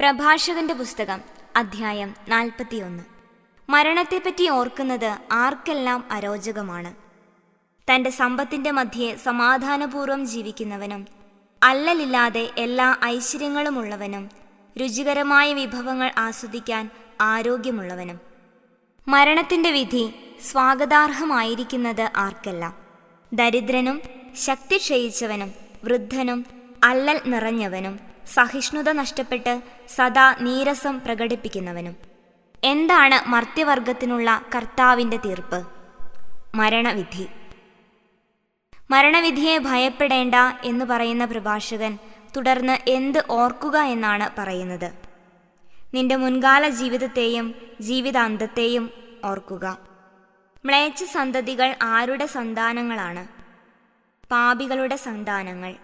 പ്രഭാഷകന്റെ പുസ്തകം അധ്യായം നാൽപ്പത്തിയൊന്ന്. മരണത്തെപ്പറ്റി ഓർക്കുന്നത് ആർക്കെല്ലാം അരോചകമാണ്? തന്റെ സമ്പത്തിന്റെ മധ്യേ സമാധാനപൂർവം ജീവിക്കുന്നവനും അല്ലലില്ലാതെ എല്ലാ ഐശ്വര്യങ്ങളുമുള്ളവനും രുചികരമായ വിഭവങ്ങൾ ആസ്വദിക്കാൻ ആരോഗ്യമുള്ളവനും. മരണത്തിന്റെ വിധി സ്വാഗതാർഹമായിരിക്കുന്നത് ആർക്കെല്ലാം? ദരിദ്രനും ശക്തി ക്ഷയിച്ചവനും വൃദ്ധനും അല്ലൽ നിറഞ്ഞവനും സഹിഷ്ണുത നഷ്ടപ്പെട്ട് സദാ നീരസം പ്രകടിപ്പിക്കുന്നവനും. എന്താണ് മർത്യവർഗത്തിനുള്ള കർത്താവിന്റെ തീർപ്പ്? മരണവിധി. മരണവിധിയെ ഭയപ്പെടേണ്ട എന്ന് പറയുന്ന പ്രഭാഷകൻ തുടർന്ന് എന്ത് ഓർക്കുക എന്നാണ് പറയുന്നത്. നിന്റെ മുൻകാല ജീവിതത്തെയും ജീവിതാന്തത്തെയും ഓർക്കുക. മ്ലേച്ഛ സന്തതികൾ ആരുടെ സന്താനങ്ങളാണ്? പാപികളുടെ സന്താനങ്ങൾ.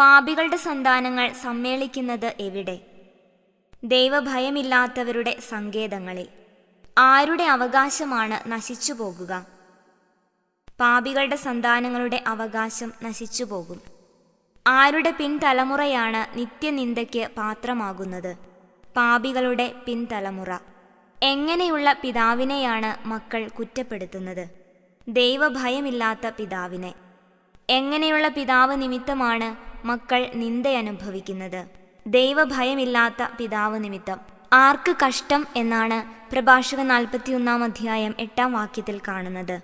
പാപികളുടെ സന്താനങ്ങൾ സമ്മേളിക്കുന്നത് എവിടെ? ദൈവഭയമില്ലാത്തവരുടെ സങ്കേതങ്ങളിൽ. ആരുടെ അവകാശമാണ് നശിച്ചു പോകുക പാപികളുടെ സന്താനങ്ങളുടെ അവകാശം നശിച്ചു പോകും ആരുടെ പിൻതലമുറയാണ് നിത്യനിന്ദയ്ക്ക് പാത്രമാകുന്നത്? പാപികളുടെ പിൻതലമുറ. എങ്ങനെയുള്ള പിതാവിനെയാണ് മക്കൾ കുറ്റപ്പെടുത്തുന്നത്? ദൈവഭയമില്ലാത്ത പിതാവിനെ. എങ്ങനെയുള്ള പിതാവ് നിമിത്തമാണ് മക്കൾ നിന്ദയനുഭവിക്കുന്നത്. ദൈവഭയമില്ലാത്ത പിതാവ് നിമിത്തം. ആർക്ക് കഷ്ടം എന്നാണ് പ്രഭാഷക നാൽപ്പത്തിയൊന്നാം അധ്യായം എട്ടാം വാക്യത്തിൽ കാണുന്നത്.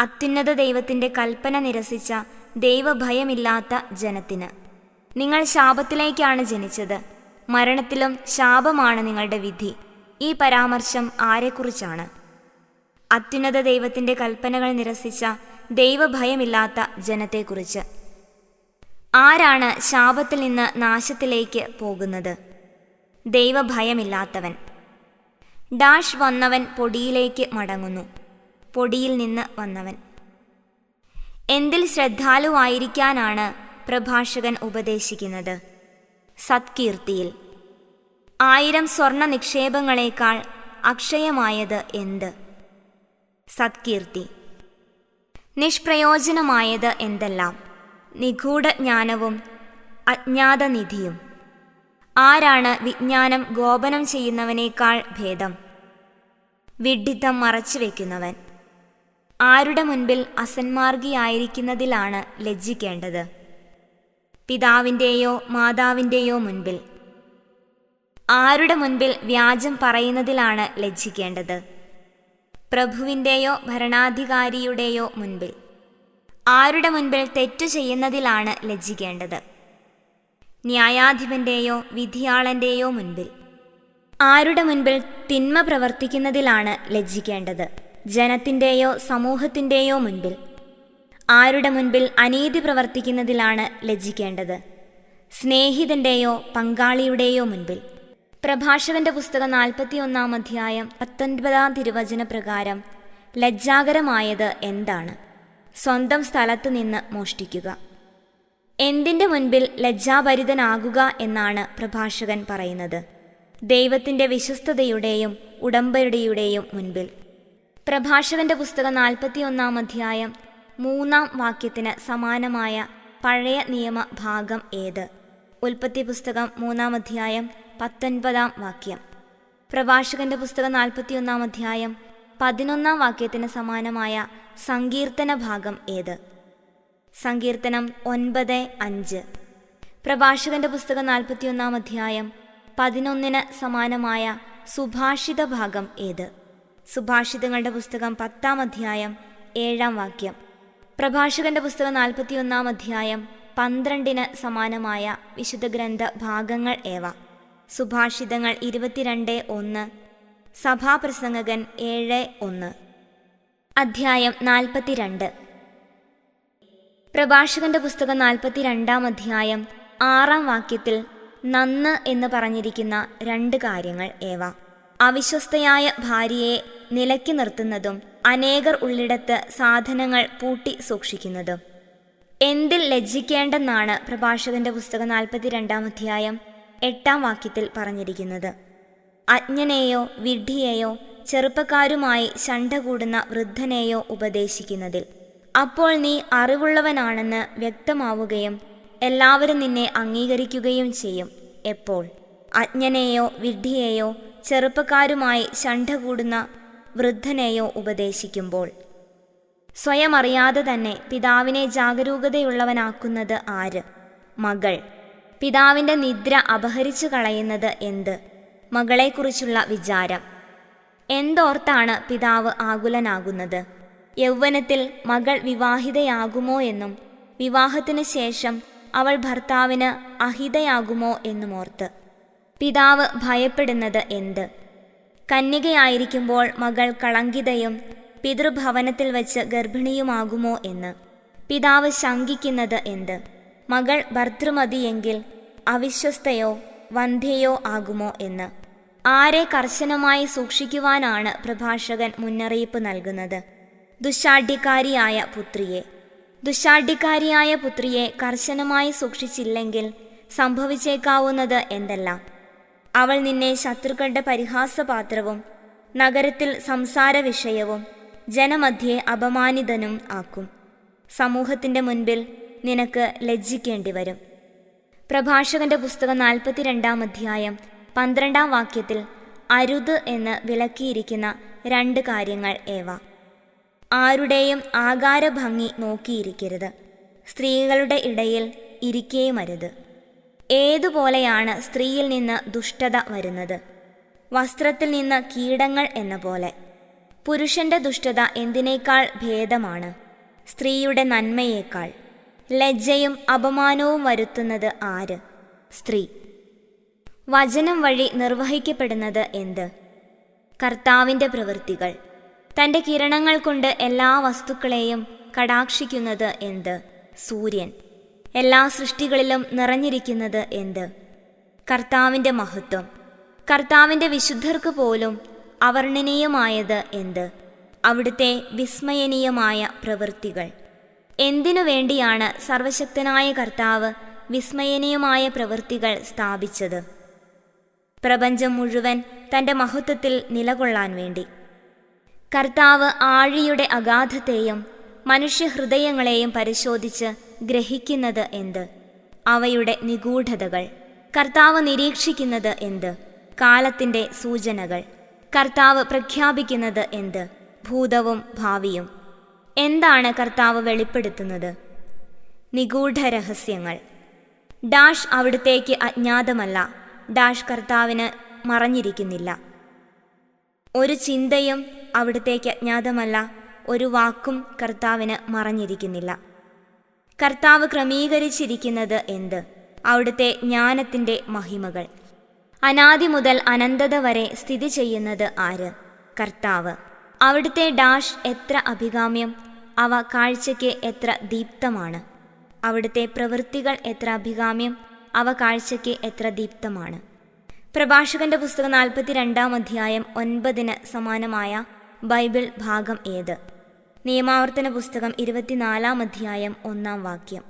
അത്യുന്നത ദൈവത്തിന്റെ കൽപ്പന നിരസിച്ച ദൈവഭയമില്ലാത്ത ജനത്തിന്. നിങ്ങൾ ശാപത്തിലേക്കാണ് ജനിച്ചത്. മരണത്തിലും ശാപമാണ് നിങ്ങളുടെ വിധി. ഈ പരാമർശം ആരെക്കുറിച്ചാണ്? അത്യുന്നത ദൈവത്തിന്റെ കൽപ്പനകൾ നിരസിച്ച ദൈവഭയമില്ലാത്ത ജനത്തെക്കുറിച്ച്. ആരാണ് ശാപത്തിൽ നിന്ന് നാശത്തിലേക്ക് പോകുന്നത്? ദൈവഭയമില്ലാത്തവൻ. ഡാഷ് വന്നവൻ പൊടിയിലേക്ക് മടങ്ങുന്നു. പൊടിയിൽ നിന്ന് വന്നവൻ. എന്തിൽ ശ്രദ്ധാലുവായിരിക്കാനാണ് പ്രഭാഷകൻ ഉപദേശിക്കുന്നത്? സത്കീർത്തിയിൽ. ആയിരം സ്വർണ നിക്ഷേപങ്ങളേക്കാൾ അക്ഷയമായത് എന്ത്? സത്കീർത്തി. നിഷ്പ്രയോജനമായത് എന്തെല്ലാം? നിഗൂഢ ജ്ഞാനവും അജ്ഞാതനിധിയും. ആരാണ് വിജ്ഞാനം ഗോപനം ചെയ്യുന്നവനേക്കാൾ ഭേദം? വിഡ്ഢിത്തം മറച്ചു വയ്ക്കുന്നവൻ ആരുടെ മുൻപിൽ അസന്മാർഗിയായിരിക്കുന്നതിലാണ് ലജ്ജിക്കേണ്ടത്? പിതാവിന്റെയോ മാതാവിന്റെയോ മുൻപിൽ. ആരുടെ മുൻപിൽ വ്യാജം പറയുന്നതിലാണ് ലജ്ജിക്കേണ്ടത്? പ്രഭുവിന്റെയോ ഭരണാധികാരിയുടെയോ മുൻപിൽ. ആരുടെ മുൻപിൽ തെറ്റു ചെയ്യുന്നതിലാണ് ലജ്ജിക്കേണ്ടത്? ന്യായാധിപന്റെയോ വിധിയാളന്റെയോ മുൻപിൽ. ആരുടെ മുൻപിൽ തിന്മ പ്രവർത്തിക്കുന്നതിലാണ് ലജ്ജിക്കേണ്ടത്? ജനത്തിന്റെയോ സമൂഹത്തിന്റെയോ മുൻപിൽ. ആരുടെ മുൻപിൽ അനീതി പ്രവർത്തിക്കുന്നതിലാണ് ലജ്ജിക്കേണ്ടത്? സ്നേഹിതന്റെയോ പങ്കാളിയുടെയോ മുൻപിൽ. പ്രഭാഷകന്റെ പുസ്തകം നാൽപ്പത്തിയൊന്നാം അധ്യായം പത്തൊൻപതാം തിരുവചന പ്രകാരം ലജ്ജാകരമായത് എന്താണ്? സ്വന്തം സ്ഥലത്ത് നിന്ന് മോഷ്ടിക്കുക. എന്തിന്റെ മുൻപിൽ ലജ്ജാഭരിതനാകുക എന്നാണ് പ്രഭാഷകൻ പറയുന്നത്. ദൈവത്തിന്റെ വിശ്വസ്തതയുടെയും ഉടമ്പടിയുടെയും മുൻപിൽ. പ്രഭാഷകന്റെ പുസ്തകം നാൽപ്പത്തിയൊന്നാം അധ്യായം മൂന്നാം വാക്യത്തിന് സമാനമായ പഴയ നിയമ ഭാഗം ഏത്? ഉൽപ്പത്തി പുസ്തകം മൂന്നാം അധ്യായം പത്തൊൻപതാം വാക്യം. പ്രഭാഷകന്റെ പുസ്തകം നാൽപ്പത്തിയൊന്നാം അധ്യായം പതിനൊന്നാം വാക്യത്തിന് സമാനമായ സങ്കീർത്തന ഭാഗം ഏത്? സങ്കീർത്തനം ഒൻപത് അഞ്ച്. പ്രഭാഷകന്റെ പുസ്തകം നാൽപ്പത്തിയൊന്നാം അധ്യായം പതിനൊന്നിന് സമാനമായ സുഭാഷിത ഭാഗം ഏത്? സുഭാഷിതങ്ങളുടെ പുസ്തകം പത്താം അധ്യായം ഏഴാം വാക്യം. പ്രഭാഷകന്റെ പുസ്തകം നാൽപ്പത്തിയൊന്നാം അധ്യായം പന്ത്രണ്ടിന് സമാനമായ വിശുദ്ധ ഗ്രന്ഥ ഭാഗങ്ങൾ ഏവ? സുഭാഷിതങ്ങൾ ഇരുപത്തിരണ്ട് ഒന്ന് സഭാപ്രസംഗകൻ ഏഴ് ഒന്ന്. അധ്യായം നാൽപ്പത്തിരണ്ട്. പ്രഭാഷകന്റെ പുസ്തകം നാൽപ്പത്തിരണ്ടാം അധ്യായം ആറാം വാക്യത്തിൽ നന്ന് എന്ന് പറഞ്ഞിരിക്കുന്ന രണ്ട് കാര്യങ്ങൾ ഏവ. അവിശ്വസ്തയായ ഭാര്യയെ നിലക്കി നിർത്തുന്നതും അനേകർ ഉള്ളിടത്ത് സാധനങ്ങൾ പൂട്ടി സൂക്ഷിക്കുന്നതും. എന്തിൽ ലജ്ജിക്കേണ്ടെന്നാണ് പ്രഭാഷകന്റെ പുസ്തകം നാൽപ്പത്തിരണ്ടാം അധ്യായം എട്ടാം വാക്യത്തിൽ പറഞ്ഞിരിക്കുന്നത്. അജ്ഞനെയോ വിഡ്ഢിയെയോ ചെറുപ്പക്കാരുമായി ശണ്ട കൂടുന്ന വൃദ്ധനെയോ ഉപദേശിക്കുന്നതിൽ. അപ്പോൾ നീ അറിവുള്ളവനാണെന്ന് വ്യക്തമാവുകയും എല്ലാവരും നിന്നെ അംഗീകരിക്കുകയും ചെയ്യും. എപ്പോൾ? അജ്ഞനെയോ വിഡ്ഢിയെയോ ചെറുപ്പക്കാരുമായി ശണ്ട കൂടുന്ന വൃദ്ധനെയോ ഉപദേശിക്കുമ്പോൾ. സ്വയം അറിയാതെ തന്നെ പിതാവിനെ ജാഗരൂകതയുള്ളവനാക്കുന്നത് ആര്? മകൾ. പിതാവിന്റെ നിദ്ര അപഹരിച്ചു കളയുന്നത് എന്ത്? മകളെക്കുറിച്ചുള്ള വിചാരം. എന്തോർത്താണ് പിതാവ് ആകുലനാകുന്നത്? യൗവനത്തിൽ മകൾ വിവാഹിതയാകുമോ എന്നും വിവാഹത്തിനു ശേഷം അവൾ ഭർത്താവിന് അഹിതയാകുമോ എന്നും എന്നുമോർത്ത്. പിതാവ് ഭയപ്പെടുന്നത് എന്ത്? കന്യകയായിരിക്കുമ്പോൾ മകൾ കളങ്കിതയും പിതൃഭവനത്തിൽ വച്ച് ഗർഭിണിയുമാകുമോ എന്ന്. പിതാവ് ശങ്കിക്കുന്നത് എന്ത്? മകൾ ഭർത്തൃമതിയെങ്കിൽ അവിശ്വസ്തയോ വന്ധ്യയോ ആകുമോ എന്ന്. ആരെ കർശനമായി സൂക്ഷിക്കുവാനാണ് പ്രഭാഷകൻ മുന്നറിയിപ്പ് നൽകുന്നത്. ദുശാഠ്യക്കാരിയായ പുത്രിയെ. ദുശാഠ്യക്കാരിയായ പുത്രിയെ കർശനമായി സൂക്ഷിച്ചില്ലെങ്കിൽ സംഭവിച്ചേക്കാവുന്നത് എന്തെല്ലാം? അവൾ നിന്നെ ശത്രുക്കളുടെ പരിഹാസപാത്രവും നഗരത്തിൽ സംസാര വിഷയവും ജനമധ്യേ അപമാനിതനും ആക്കും. സമൂഹത്തിന്റെ മുൻപിൽ നിനക്ക് ലജ്ജിക്കേണ്ടി വരും പ്രഭാഷകന്റെ പുസ്തകം നാൽപ്പത്തിരണ്ടാം അധ്യായം പന്ത്രണ്ടാം വാക്യത്തിൽ അരുത് എന്ന് വിളക്കിയിരിക്കുന്ന രണ്ട് കാര്യങ്ങൾ ഏവ. ആരുടെയും ആകാരഭംഗി നോക്കിയിരിക്കരുത്. സ്ത്രീകളുടെ ഇടയിൽ ഇരിക്കേയുമരുത് ഏതുപോലെയാണ് സ്ത്രീയിൽ നിന്ന് ദുഷ്ടത വരുന്നത്? വസ്ത്രത്തിൽ നിന്ന് കീടങ്ങൾ എന്ന പോലെ. പുരുഷന്റെ ദുഷ്ടത എന്തിനേക്കാൾ ഭേദമാണ്? സ്ത്രീയുടെ നന്മയേക്കാൾ. ലജ്ജയും അപമാനവും വരുത്തുന്നത് ആര്? സ്ത്രീ. വചനം വഴി നിർവഹിക്കപ്പെടുന്നത് എന്ത്? കർത്താവിന്റെ പ്രവൃത്തികൾ. തന്റെ കിരണങ്ങൾ കൊണ്ട് എല്ലാ വസ്തുക്കളെയും കടാക്ഷിക്കുന്നത് എന്ത്? സൂര്യൻ. എല്ലാ സൃഷ്ടികളിലും നിറഞ്ഞിരിക്കുന്നത് എന്ത്? കർത്താവിന്റെ മഹത്വം. കർത്താവിന്റെ വിശുദ്ധർക്ക് പോലും അവർണനീയമായത് എന്ത്? അവിടുത്തെ വിസ്മയനീയമായ പ്രവൃത്തികൾ. എന്തിനു വേണ്ടിയാണ് സർവശക്തനായ കർത്താവ് വിസ്മയനീയമായ പ്രവൃത്തികൾ സ്ഥാപിച്ചത്? പ്രപഞ്ചം മുഴുവൻ തന്റെ മഹത്വത്തിൽ നിലകൊള്ളാൻ വേണ്ടി. കർത്താവ് ആഴിയുടെ അഗാധത്തെയും മനുഷ്യഹൃദയങ്ങളെയും പരിശോധിച്ച് ഗ്രഹിക്കുന്നത് എന്ത്? അവയുടെ നിഗൂഢതകൾ. കർത്താവ് നിരീക്ഷിക്കുന്നത് എന്ത്? കാലത്തിന്റെ സൂചനകൾ. കർത്താവ് പ്രഖ്യാപിക്കുന്നത് എന്ത്? ഭൂതവും ഭാവിയും. എന്താണ് കർത്താവ് വെളിപ്പെടുത്തുന്നത്? നിഗൂഢ രഹസ്യങ്ങൾ ഡാഷ് അവിടുത്തേക്ക് അജ്ഞാതമല്ല. ഡാഷ് കർത്താവിന് മറഞ്ഞിരിക്കുന്നില്ല. ഒരു ചിന്തയും അവിടുത്തേക്ക് അജ്ഞാതമല്ല. ഒരു വാക്കും കർത്താവിന് മറഞ്ഞിരിക്കുന്നില്ല. കർത്താവ് ക്രമീകരിച്ചിരിക്കുന്നത് എന്ത്? അവിടുത്തെ ജ്ഞാനത്തിന്റെ മഹിമകൾ. അനാദി മുതൽ അനന്തത വരെ സ്ഥിതി ചെയ്യുന്നത് ആര്? കർത്താവ്. അവിടുത്തെ ഡാഷ് എത്ര അഭികാമ്യം അവ കാഴ്ചയ്ക്ക് എത്ര ദീപ്തമാണ്. അവിടുത്തെ പ്രവൃത്തികൾ എത്ര അഭികാമ്യം അവ കാഴ്ചയ്ക്ക് എത്ര ദീപ്തമാണ്. പ്രഭാഷകന്റെ പുസ്തകം നാൽപ്പത്തി രണ്ടാം അധ്യായം ഒൻപതിന് സമാനമായ ബൈബിൾ ഭാഗം ഏത്? നിയമാവർത്തന പുസ്തകം ഇരുപത്തിനാലാം അധ്യായം ഒന്നാം വാക്യം.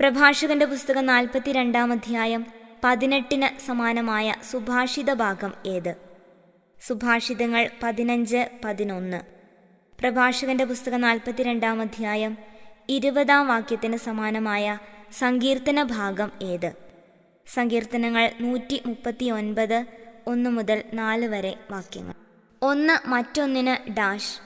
പ്രഭാഷകന്റെ പുസ്തകം നാൽപ്പത്തി രണ്ടാം അധ്യായം പതിനെട്ടിന് സമാനമായ സുഭാഷിത ഭാഗം ഏത്? സുഭാഷിതങ്ങൾ പതിനഞ്ച് പതിനൊന്ന്. പ്രഭാഷകന്റെ പുസ്തകം നാൽപ്പത്തിരണ്ടാം അധ്യായം ഇരുപതാം വാക്യത്തിന് സമാനമായ സങ്കീർത്തന ഭാഗം ഏത്? സങ്കീർത്തനങ്ങൾ നൂറ്റി മുപ്പത്തി ഒൻപത് ഒന്ന് മുതൽ നാല് വരെ വാക്യങ്ങൾ. ഒന്ന് മറ്റൊന്നിന് ഡാഷ്.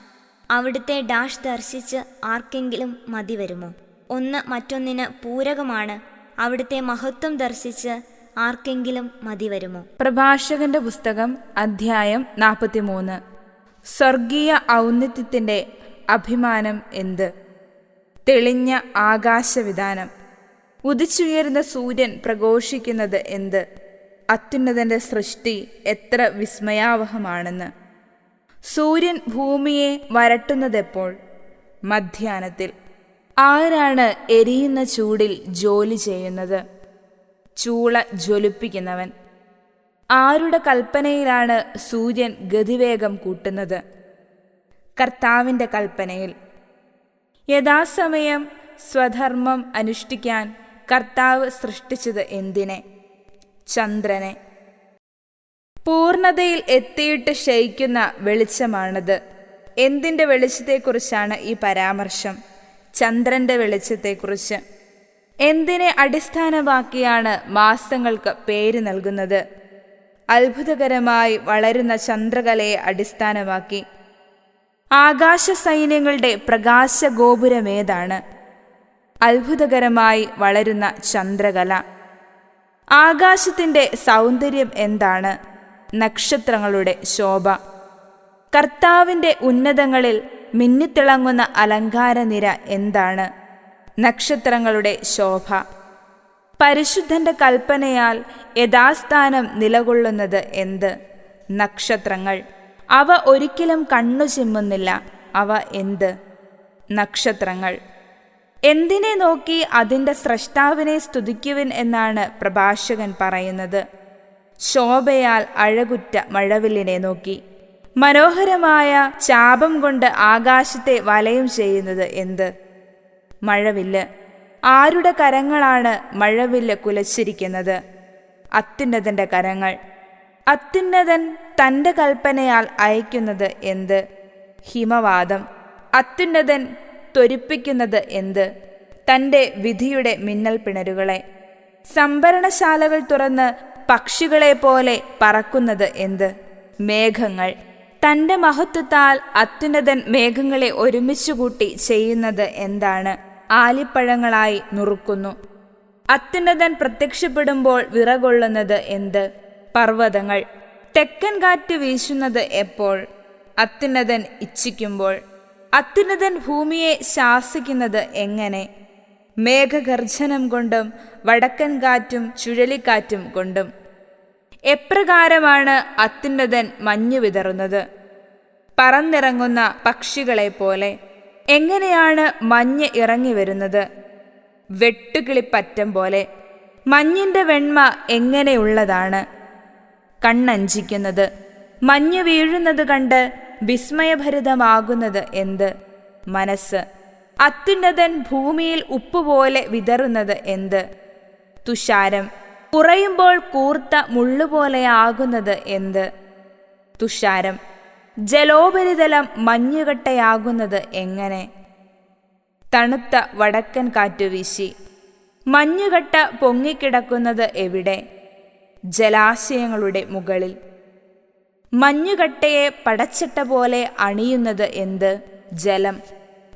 അവിടുത്തെ ഡാഷ് ദർശിച്ച് ആർക്കെങ്കിലും മതി വരുമോ? ഒന്ന് മറ്റൊന്നിന് പൂരകമാണ്. അവിടുത്തെ മഹത്വം ദർശിച്ച് ആർക്കെങ്കിലും മതി വരുമോ? പ്രഭാഷകന്റെ പുസ്തകം അധ്യായം നാൽപ്പത്തിമൂന്ന്. സ്വർഗീയ ഔന്നിത്യത്തിന്റെ അഭിമാനം എന്ത്? തെളിഞ്ഞ ആകാശവിധാനം. ഉദിച്ചുയരുന്ന സൂര്യൻ പ്രഘോഷിക്കുന്നത് എന്ത്? അത്യുന്നതന്റെ സൃഷ്ടി എത്ര വിസ്മയാവഹമാണെന്ന്. സൂര്യൻ ഭൂമിയെ വരട്ടുന്നതെപ്പോൾ? മധ്യാനത്തിൽ ആരാണ് എരിയുന്ന ചൂടിൽ ജോലി ചെയ്യുന്നത്? ചൂള ജ്വലിപ്പിക്കുന്നവൻ. ആരുടെ കൽപ്പനയിലാണ് സൂര്യൻ ഗതിവേഗം കൂട്ടുന്നത്? കർത്താവിന്റെ കൽപ്പനയിൽ. യഥാസമയം സ്വധർമ്മം അനുഷ്ഠിക്കാൻ കർത്താവ് സൃഷ്ടിച്ചത് എന്തിനെ? ചന്ദ്രനെ. പൂർണതയിൽ എത്തിയിട്ട് ശയിക്കുന്ന വെളിച്ചമാണത്. എന്തിന്റെ വെളിച്ചത്തെക്കുറിച്ചാണ് ഈ പരാമർശം? ചന്ദ്രന്റെ വെളിച്ചത്തെക്കുറിച്ച്. എന്തിനെ അടിസ്ഥാനമാക്കിയാണ് മാസങ്ങൾക്ക് പേര് നൽകുന്നത്? അത്ഭുതകരമായി വളരുന്ന ചന്ദ്രകലയെ അടിസ്ഥാനമാക്കി. ആകാശ സൈന്യങ്ങളുടെ പ്രകാശ ഗോപുരമേതാണ് അത്ഭുതകരമായി വളരുന്ന ചന്ദ്രകല. ആകാശത്തിന്റെ സൗന്ദര്യം എന്താണ്? നക്ഷത്രങ്ങളുടെ ശോഭ. കർത്താവിന്റെ ഉന്നതങ്ങളിൽ മിന്നിത്തിളങ്ങുന്ന അലങ്കാരനിര എന്താണ്? നക്ഷത്രങ്ങളുടെ ശോഭ. പരിശുദ്ധന്റെ കൽപ്പനയാൽ യഥാസ്ഥാനം നിലകൊള്ളുന്നത് എന്ത്? നക്ഷത്രങ്ങൾ. അവ ഒരിക്കലും കണ്ണു ചിമ്മുന്നില്ല. അവ എന്ത്? നക്ഷത്രങ്ങൾ. എന്തിനെ നോക്കി അതിന്റെ സ്രഷ്ടാവിനെ സ്തുതിക്കുവിൻ എന്നാണ് പ്രഭാഷകൻ പറയുന്നത്. ശോഭയാൽ അഴകുറ്റ മഴവില്ലിനെ നോക്കി. മനോഹരമായ ചാപം കൊണ്ട് ആകാശത്തെ വലയം ചെയ്യുന്നത് എന്ത്? മഴവില്ല്. ആരുടെ കരങ്ങളാണ് മഴവില്ല് കുലച്ചിരിക്കുന്നത്? അത്യുന്നതന്റെ കരങ്ങൾ. അത്യുന്നതൻ തന്റെ കൽപ്പനയാൽ അയക്കുന്നത് എന്ത്? ഹിമവാദം. അത്യുന്നതൻ ത്വരിപ്പിക്കുന്നത് എന്ത്? തന്റെ വിധിയുടെ മിന്നൽ പിണരുകളെ. സംഭരണശാലകൾ തുറന്ന് പക്ഷികളെ പോലെ പറക്കുന്നത് എന്ത്? മേഘങ്ങൾ. തന്റെ മഹത്വത്താൽ അത്യുന്നതൻ മേഘങ്ങളെ ഒരുമിച്ചുകൂട്ടി ചെയ്യുന്നത് എന്താണ്? ആലിപ്പഴങ്ങളായി നുറുക്കുന്നു. അത്യുന്നതൻ പ്രത്യക്ഷപ്പെടുമ്പോൾ വിറകൊള്ളുന്നത് എന്ത്? പർവതങ്ങൾ. തെക്കൻ കാറ്റ് വീശുന്നത് എപ്പോൾ? അത്യുന്നതൻ ഇച്ഛിക്കുമ്പോൾ. അത്യുന്നതൻ ഭൂമിയെ ശാസിക്കുന്നത് എങ്ങനെ? മേഘഗർജനം കൊണ്ടും വടക്കൻ കാറ്റും ചുഴലിക്കാറ്റും കൊണ്ടും. എപ്രകാരമാണ് അത്യുന്നതൻ മഞ്ഞു വിതറുന്നത്? പറന്നിറങ്ങുന്ന പക്ഷികളെ പോലെ. എങ്ങനെയാണ് മഞ്ഞ് ഇറങ്ങി വരുന്നത്? വെട്ടുകിളിപ്പറ്റം പോലെ മഞ്ഞിന്റെ വെണ്മ എങ്ങനെയുള്ളതാണ്? കണ്ണഞ്ചിക്കുന്നത് മഞ്ഞ് വീഴുന്നത് കണ്ട് വിസ്മയഭരിതമാകുന്നത് എന്ത്? മനസ്സ്. അത്യുന്നതൻ ഭൂമിയിൽ ഉപ്പുപോലെ വിതറുന്നത് എന്ത്? തുഷാരം. കുറയുമ്പോൾ കൂർത്ത മുള്ളുപോലെയാകുന്നത് എന്ത്? തുഷാരം. ജലോപരിതലം മഞ്ഞുകട്ടയാകുന്നത് എങ്ങനെ? തണുത്ത വടക്കൻ കാറ്റു വീശി. മഞ്ഞുകട്ട പൊങ്ങിക്കിടക്കുന്നത് എവിടെ? ജലാശയങ്ങളുടെ മുകളിൽ. മഞ്ഞുകട്ടയെ പടച്ചിട്ട പോലെ അണിയുന്നത് എന്ത്? ജലം.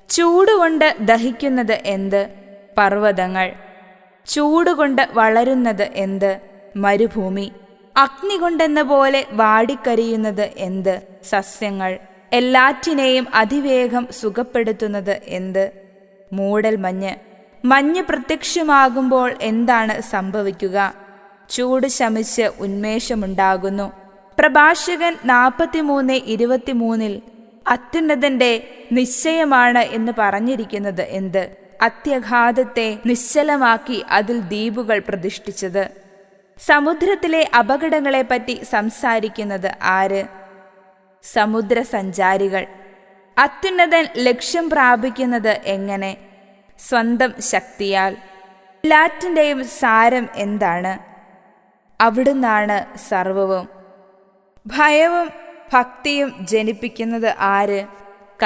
ചൂടുകൊണ്ട് ദഹിക്കുന്നത് എന്ത്? പർവതങ്ങൾ. ചൂടുകൊണ്ട് വളരുന്നത് എന്ത്? മരുഭൂമി. അഗ്നി കൊണ്ടെന്ന പോലെ വാടിക്കരിയുന്നത് എന്ത്? സസ്യങ്ങൾ എല്ലാറ്റിനെയും അതിവേഗം സുഖപ്പെടുത്തുന്നത് എന്ത്? മൂടൽ മഞ്ഞ്. മഞ്ഞ് പ്രത്യക്ഷമാകുമ്പോൾ എന്താണ് സംഭവിക്കുക? ചൂട് ശമിച്ച് ഉന്മേഷമുണ്ടാകുന്നു. പ്രഭാഷകൻ നാൽപ്പത്തിമൂന്ന് ഇരുപത്തിമൂന്നിൽ അത്യുന്നതന്റെ നിശ്ചയമാണ് എന്ന് പറഞ്ഞിരിക്കുന്നത് എന്ത്? അത്യഘാതത്തെ നിശ്ചലമാക്കി അതിൽ ദ്വീപുകൾ പ്രതിഷ്ഠിച്ചത്. സമുദ്രത്തിലെ അപകടങ്ങളെപ്പറ്റി സംസാരിക്കുന്നത് ആര്? സമുദ്രസഞ്ചാരികൾ. അത്യുന്നതൻ ലക്ഷ്യം പ്രാപിക്കുന്നത് എങ്ങനെ? സ്വന്തം ശക്തിയാൽ. എല്ലാറ്റിന്റെയും സാരം എന്താണ്? അവിടുന്നാണ് സർവവും. ഭയവും ഭക്തിയും ജനിപ്പിക്കുന്നത് ആര്?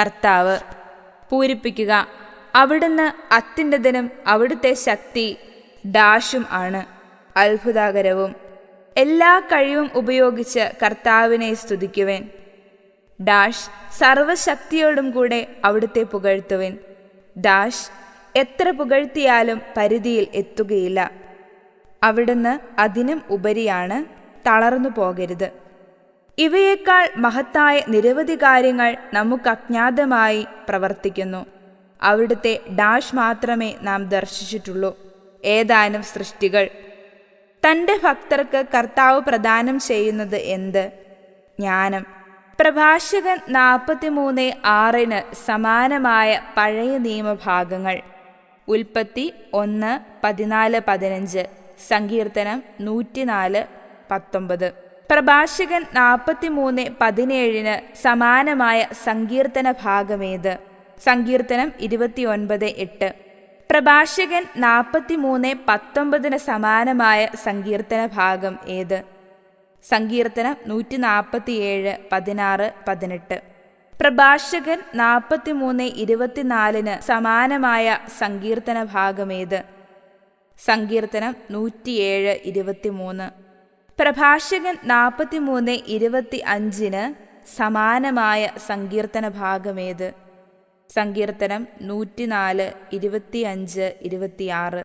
കർത്താവ്. പൂരിപ്പിക്കുക. അവിടുന്ന് അത്യുന്നതനും അവിടുത്തെ ശക്തി ഡാഷും ആണ്. അത്ഭുതാകരവും. എല്ലാ കഴിവും ഉപയോഗിച്ച് കർത്താവിനെ സ്തുതിക്കുവേൻ. ഡാഷ് സർവശക്തിയോടും കൂടെ അവിടുത്തെ പുകഴ്ത്തുവിൻ. ഡാഷ് എത്ര പുകഴ്ത്തിയാലും പരിധിയിൽ എത്തുകയില്ല. അവിടുന്ന് അതിനും ഉപരിയാണ് തളർന്നു പോകരുത്. ഇവയേക്കാൾ മഹത്തായ നിരവധി കാര്യങ്ങൾ നമുക്ക് അജ്ഞാതമായി പ്രവർത്തിക്കുന്നു. അവിടുത്തെ ഡാഷ് മാത്രമേ നാം ദർശിച്ചിട്ടുള്ളൂ. ഏതാനും സൃഷ്ടികൾ. തന്റെ ഭക്തർക്ക് കർത്താവ് പ്രദാനം ചെയ്യുന്നത് എന്ത്? ജ്ഞാനം. പ്രഭാഷകൻ നാൽപ്പത്തിമൂന്ന് ആറിന് സമാനമായ പഴയ നിയമഭാഗങ്ങൾ. ഉൽപ്പത്തി ഒന്ന് പതിനാല് പതിനഞ്ച്. സങ്കീർത്തനം നൂറ്റിനാല് പത്തൊമ്പത്. പ്രഭാഷകൻ നാൽപ്പത്തിമൂന്ന് പതിനേഴിന് സമാനമായ സങ്കീർത്തന ഭാഗമേത്? സങ്കീർത്തനം ഇരുപത്തിയൊൻപത് എട്ട്. പ്രഭാഷകൻ നാൽപ്പത്തിമൂന്ന് പത്തൊമ്പതിന് സമാനമായ സങ്കീർത്തന ഭാഗം ഏത്? സങ്കീർത്തനം നൂറ്റി നാൽപ്പത്തിയേഴ് പതിനാറ് പതിനെട്ട്. പ്രഭാഷകൻ നാൽപ്പത്തിമൂന്ന് ഇരുപത്തിനാലിന് സമാനമായ സങ്കീർത്തന ഭാഗമേത്? സങ്കീർത്തനം നൂറ്റിയേഴ് ഇരുപത്തിമൂന്ന്. പ്രഭാഷകൻ നാൽപ്പത്തിമൂന്ന് ഇരുപത്തി അഞ്ചിന് സമാനമായ സങ്കീർത്തന ഭാഗമേത്? സങ്കീർത്തനം നൂറ്റിനാല് ഇരുപത്തിയഞ്ച് ഇരുപത്തിയാറ്.